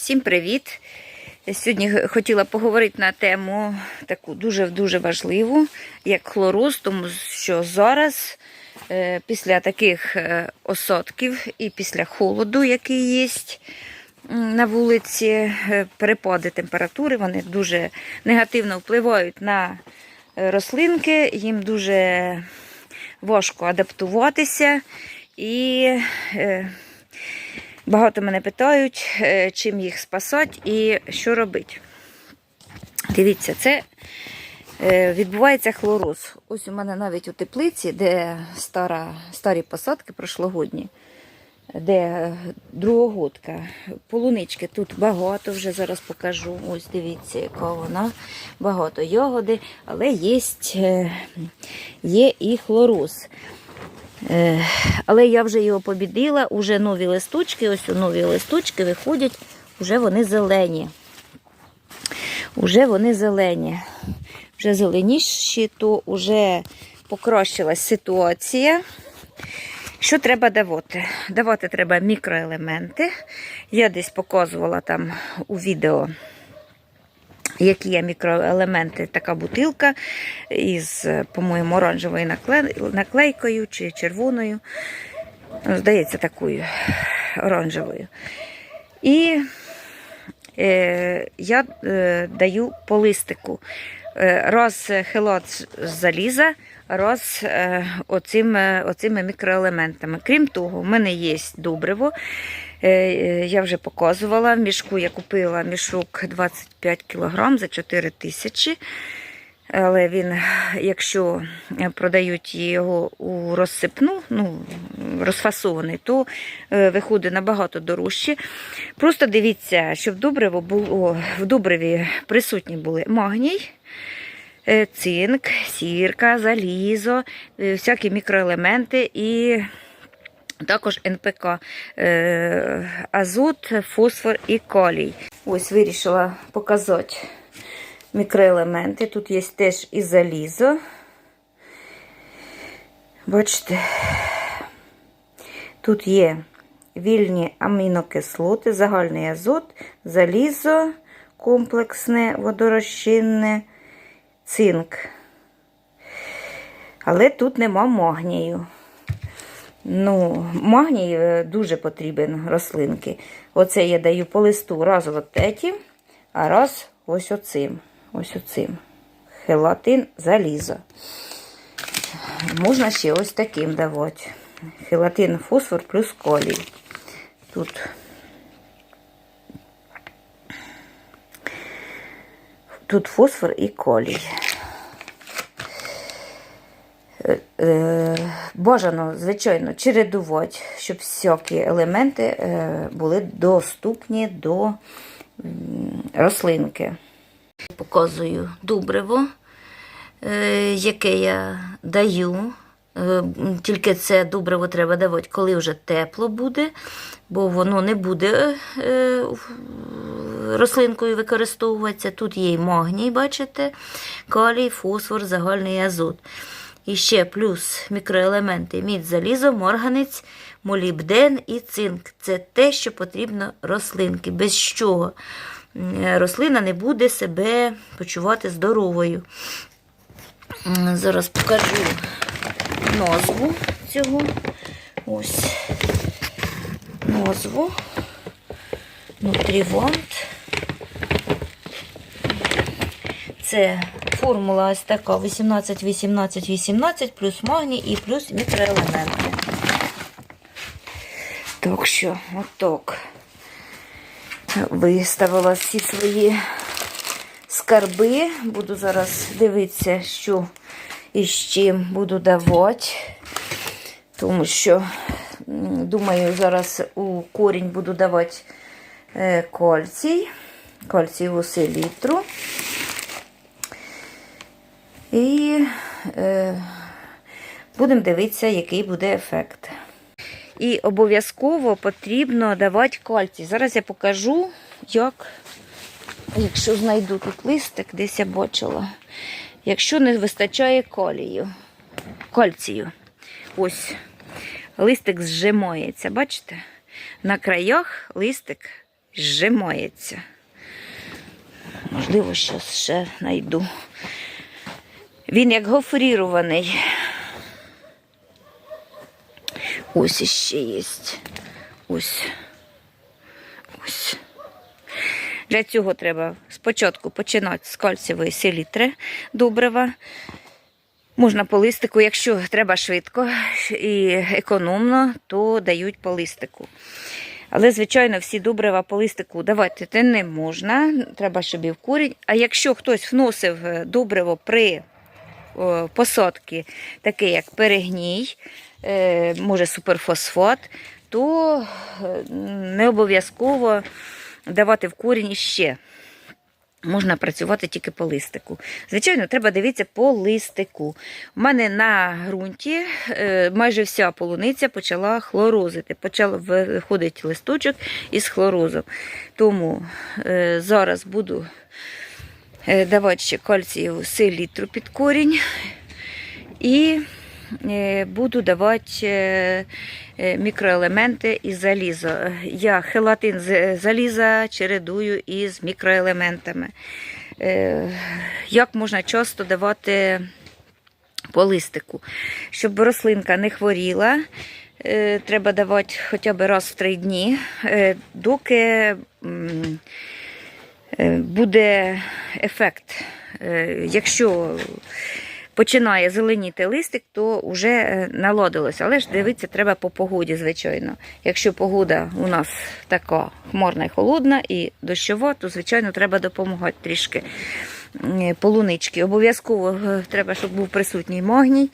Всім привіт! Сьогодні хотіла поговорити на тему таку дуже-дуже важливу, як хлороз, тому що зараз, е, після таких е, осадків і після холоду, який є на вулиці, е, перепади температури, вони дуже негативно впливають на рослинки, їм дуже важко адаптуватися і. Е, Багато мене питають, е, чим їх спасати і що робити. Дивіться, це е, відбувається хлороз. Ось у мене навіть у теплиці, де стара, старі посадки прошлогодні, де е, другогодка, полунички тут багато, вже зараз покажу. Ось дивіться, яка вона, багато ягоди, але є, є і хлороз. Але я вже його побідила, уже нові листочки, ось нові листочки виходять, вже вони зелені. Уже вони зелені. Вже зеленіші, то вже покращилась ситуація. Що треба давати? Давати треба мікроелементи. Я десь показувала там у відео які є мікроелементи, така бутилка із, по-моєму, оранжевою наклейкою чи червоною. Здається, такою оранжевою. І е, я е, даю по листику. Е, раз хелат з заліза, раз е, оцим, оцими мікроелементами. Крім того, в мене є добриво. Е, Я вже показувала. В мішку я купила мішок 25 кг за 4 тисячі. Але він, якщо продають його у розсипну, ну, розфасований, то е, виходить набагато дорожче. Просто дивіться, щоб було, в добриві присутні були магній, е, цинк, сірка, залізо, е, всякі мікроелементи і також НПК е, азот, фосфор і калій. Ось вирішила показати мікроелементи. Тут є теж і залізо. Бачите, тут є вільні амінокислоти, загальний азот, залізо, комплексне, водорозчинне, цинк. Але тут нема магнію. Ну, Магній е, дуже потрібен рослинки. Оце я даю по листу раз от етім, а раз ось оцим. Ось оцим. Хелатин залізо. Можна ще ось таким давати. Хелатин фосфор плюс колій. Тут Тут фосфор і колій. Е, бажано, звичайно, чередувати, щоб всякі елементи е, були доступні до рослинки. Показую добриво, е, яке я даю. Тільки це добриво треба давати, коли вже тепло буде, бо воно не буде рослинкою використовуватися. Тут є і магній, бачите, калій, фосфор, загальний азот. І ще плюс мікроелементи мідь, залізо, морганець, молібден і цинк. Це те, що потрібно рослинки, без чого рослина не буде себе почувати здоровою. Зараз покажу назву цього. Ось назву. Нутрівант. Це формула ось така 18, 18, 18, плюс магній і плюс мікроелементи. Так що, отак. Виставила всі свої скарби. Буду зараз дивитися, що і з чим буду давати. Тому що, думаю, зараз у корінь буду давати е, кальцій, кальцієву селітру. І е, будемо дивитися, який буде ефект. І обов'язково потрібно давати кальцій. Зараз я покажу, як, якщо знайду тут листик, десь я бачила, якщо не вистачає калію, кальцію. Ось, листик зжимається, бачите? На краях листик зжимається. Можливо, щось ще знайду. Він як гофрірований. Ось іще є. Ось. Ось. Для цього треба спочатку починати з кальцієвої селітри добрива. Можна по листику, якщо треба швидко і економно, то дають по листику. Але, звичайно, всі добрива по листику давати не можна, треба, щоб і в корінь. А якщо хтось вносив добриво при о, посадці, таке як перегній, е, може суперфосфат, то е, не обов'язково давати в корінь іще. Можна працювати тільки по листику. Звичайно, треба дивитися по листику. У мене на ґрунті е, майже вся полуниця почала хлорозити. Почав виходити листочок із хлорозом. Тому зараз буду давати ще кальцієву селітру під корінь. І е, буду давати е, е, мікроелементи і залізо. Я хелатин з заліза чередую із мікроелементами. Е, Як можна часто давати по листику? Щоб рослинка не хворіла, е, треба давати хоча б раз в три дні, е, доки е, буде ефект. Е, Якщо починає зеленіти листик, то вже е. Але ж дивитися треба по погоді, звичайно. Якщо погода у нас така хмарна і холодна і дощова, то, звичайно, треба допомагати трішки е, полунички. Обов'язково е, треба, щоб був присутній магній.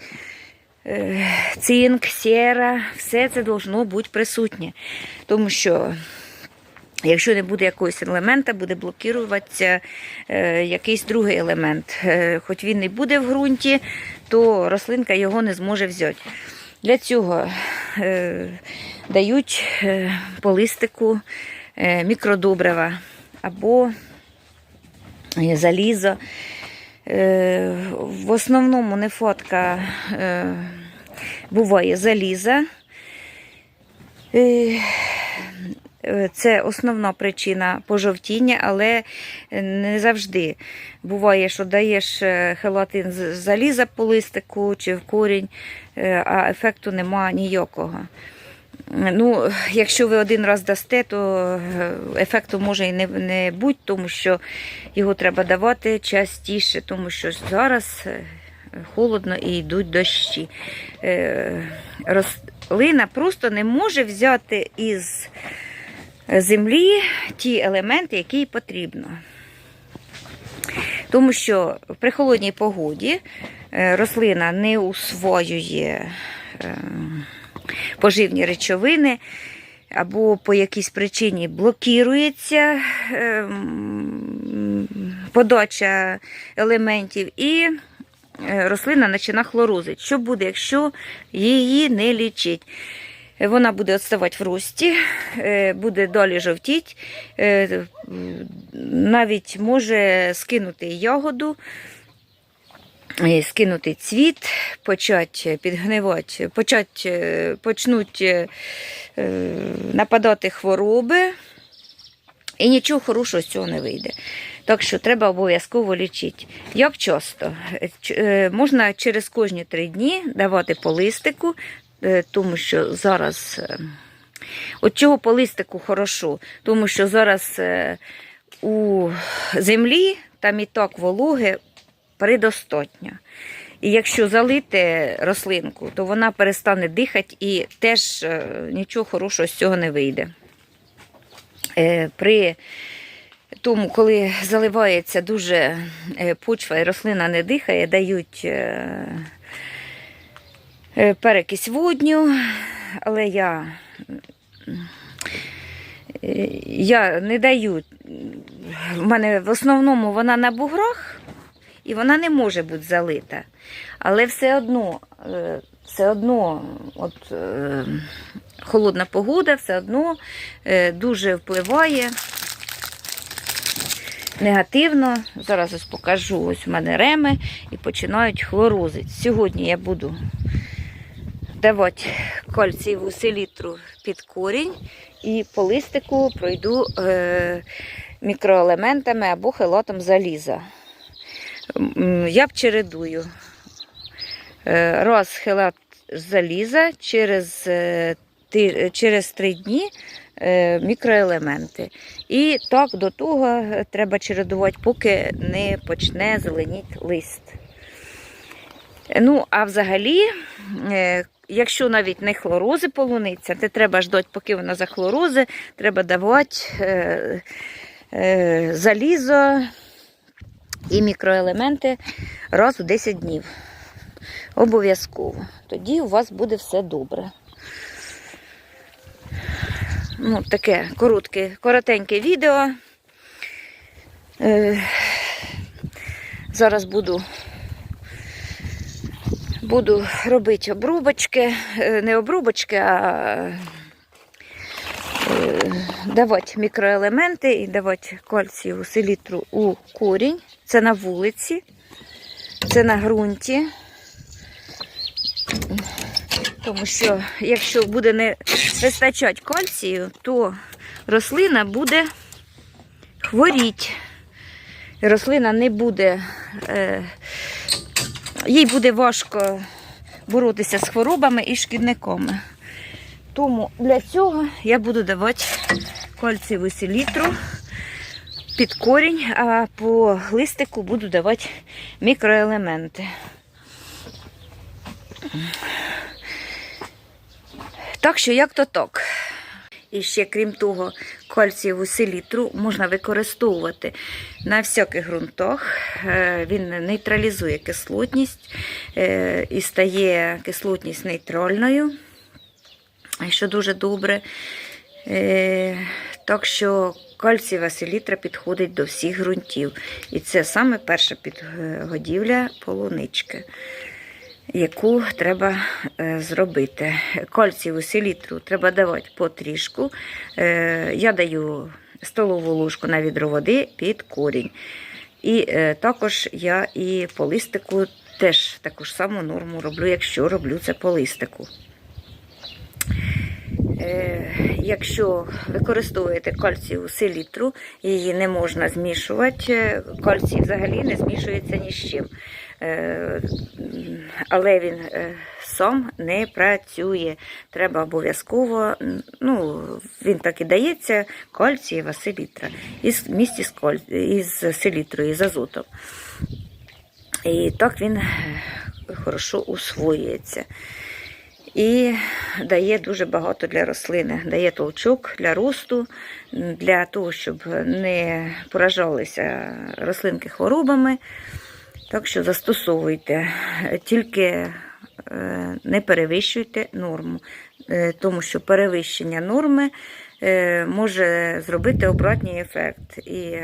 е, Цинк, сера, все це должно бути присутнє. Тому що Якщо не буде якогось елемента, буде блокуватися е, якийсь другий елемент. Е, хоч він і буде в ґрунті, то рослинка його не зможе взяти. Для цього е, дають е, по листику е, мікродобрива або е, залізо. Е, в основному нефотка е, буває заліза. Е, Це основна причина пожовтіння, але не завжди. Буває, що даєш е, хелатин з заліза по листику чи в корінь, е, а ефекту нема ніякого. Ну, якщо ви один раз дасте, то е, ефекту може і не, не бути, тому що його треба давати частіше, тому що зараз е, холодно і йдуть дощі. Е, Рослина просто не може взяти із землі ті елементи, які потрібно. Тому що при холодній погоді е, рослина не усвоює е, поживні речовини, або по якійсь причині блокірується е, подача елементів, і е, рослина починає хлорозити. Що буде, якщо її не лічить? Вона буде відставати в рості, е, буде далі жовтіти, е, навіть може скинути ягоду, е, скинути цвіт, почати підгнивати, почать, е, почнуть е, е, нападати хвороби, і нічого хорошого з цього не вийде. Так що треба обов'язково лічити. Як часто? Е, е, Можна через кожні три дні давати по листику, е, тому що зараз. е, От чого по листику хорошо? Тому що зараз е, у землі там і так вологи предостатньо. І якщо залити рослинку, то вона перестане дихати і теж е, нічого хорошого з цього не вийде. Е, При тому, коли заливається дуже е, почва і рослина не дихає, дають е, е, перекись водню, але я, е, я не даю. В мене в основному вона на буграх і вона не може бути залита. Але все одно, е, все одно, от, е, холодна погода все одно е, дуже впливає негативно. Зараз ось покажу. Ось у мене реми і починають хлорозити. Сьогодні я буду давати кальцієву селітру під корінь і по листику пройду е, мікроелементами або хелатом заліза. Я б чередую. Е, Раз хелат заліза через, е, через три дні мікроелементи. І так до того треба чередувати, поки не почне зеленіти лист. Ну, а взагалі, якщо навіть не хлорози полуниця, то треба ждати, поки вона захлорози, треба давати е, е, залізо і мікроелементи раз у 10 днів. Обов'язково. Тоді у вас буде все добре. Ну, таке коротке, коротеньке відео. Е, зараз буду, буду робити обрубочки, Е, не обрубочки, а е, давати мікроелементи і давати кальцієву селітру у корінь. Це на вулиці, це на ґрунті. Тому що якщо буде не вистачати кальцію, то рослина буде хворіти. Рослина не буде, е, їй буде важко боротися з хворобами і шкідниками. Тому для цього я буду давати кальцієву селітру під корінь, а по листику буду давати мікроелементи. Так що як то так. І ще, крім того, кальцієву селітру можна використовувати на всяких ґрунтах. Е, Він нейтралізує кислотність е, і стає кислотність нейтральною, що дуже добре. Е, Так що кальцієва селітра підходить до всіх ґрунтів. І це саме перша підгодівля полунички яку треба е, зробити. Кальцієву селітру треба давати потрішку. Е, я даю столову ложку на відро води під корінь. І е, також я і по листику теж таку ж саму норму роблю, якщо роблю це по листику. Якщо використовуєте кальцієву селітру, її не можна змішувати. Кальцій взагалі не змішується ні з чим. Е, Але він е, сам не працює. Треба обов'язково, ну, він так і дається, кальцієва селітра із, місті з, каль... із селітрою, з азотом. І так він е, хорошо усвоюється. І дає дуже багато для рослини. Дає толчок для росту, для того, щоб не поражалися рослинки хворобами. Так що застосовуйте, тільки е, не перевищуйте норму, Е, тому що перевищення норми е, може зробити обратний ефект, і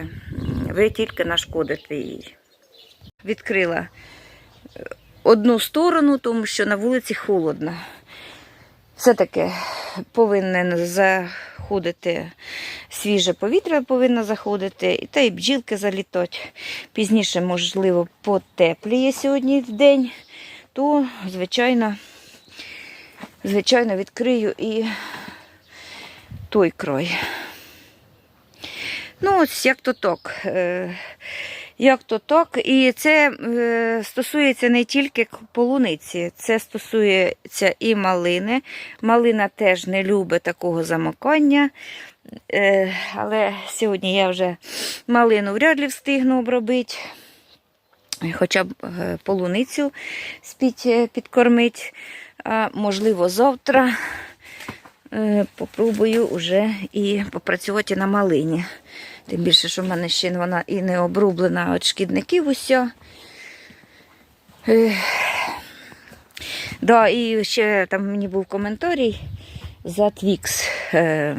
ви тільки нашкодите їй. Відкрила одну сторону, тому що на вулиці холодно. Все-таки повинен заходити свіже повітря повинно заходити, та й бджілки залітати. Пізніше, можливо, потепліє сьогодні в день, то, звичайно, звичайно, відкрию і той край. Ну, ось як то так. Як то так. І це е, стосується не тільки полуниці, це стосується і малини. Малина теж не любить такого замокання. Е, але сьогодні я вже малину вряд ли встигну обробити. Хоча б е, полуницю спіть е, підкормить. Можливо, завтра попробую вже і попрацювати на малині. Тим більше, що в мене ще вона і не обрублена від шкідників уся. Е, Да, і ще там мені був коментарій за Твікс. Е, е,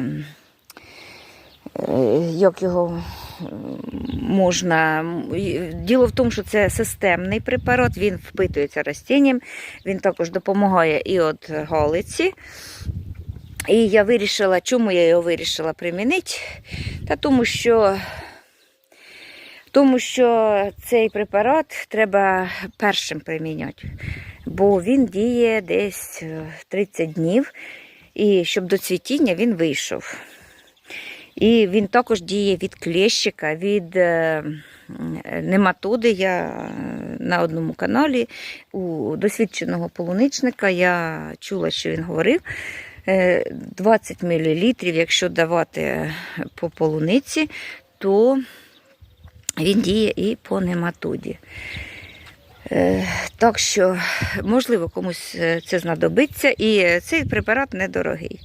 як його можна. Діло в тому, що це системний препарат, він впитується растінням, він також допомагає і від галиці. І я вирішила, чому я його вирішила примінити? Та тому що, тому що цей препарат треба першим приміняти, бо він діє десь е, 30 днів. і щоб до цвітіння він вийшов. І він також діє від клещика, від е, нематоди. Я е, на одному каналі у досвідченого полуничника я чула, що він говорив. Е, 20 мл, якщо давати по полуниці, то він діє і по нематоді. Е, Так що, можливо, комусь е, це знадобиться, і е, цей препарат недорогий.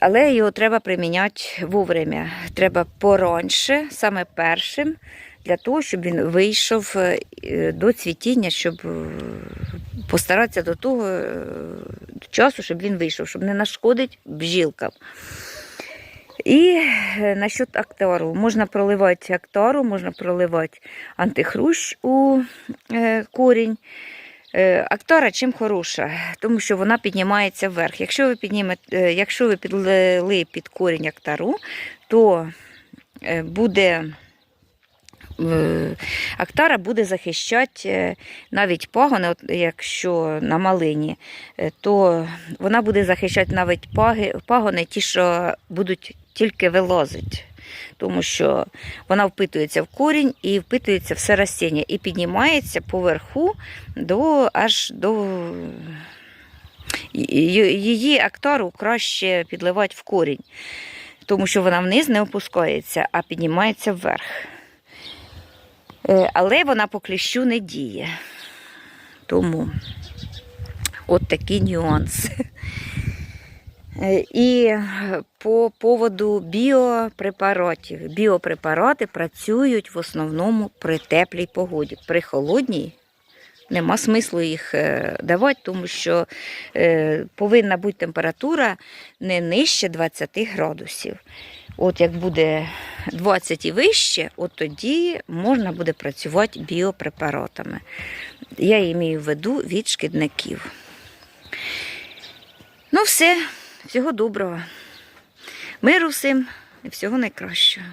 Але його треба приміняти вовремя. Треба пораньше, саме першим, для того, щоб він вийшов е, до цвітіння, щоб е, постаратися до того е, часу, щоб він вийшов, щоб не нашкодить бджілкам. І насчет актару. Можна проливати актару, можна проливати антихрущ у корінь. Актара чим хороша, тому що вона піднімається вверх. Якщо ви піднімете, якщо ви підлили під корінь актару, то буде. Е, Актара буде захищати е, навіть пагони, якщо на малині, е, то вона буде захищати навіть пагони, ті, що будуть тільки вилазити. Тому що вона впитується в корінь і впитується все растіння і піднімається поверху до аж до її актару краще підливати в корінь, тому що вона вниз не опускається, а піднімається вверх. Е, Але вона по кліщу не діє. Тому от такий нюанс. Е, І по поводу біопрепаратів. Біопрепарати працюють в основному при теплій погоді. При холодній нема смислу їх е, давати, тому що повинна бути температура не нижче 20 градусів. От як буде 20 і вище, от тоді можна буде працювати біопрепаратами. Я маю в виду від шкідників. Ну, все, всього доброго. Миру всім і всього найкращого.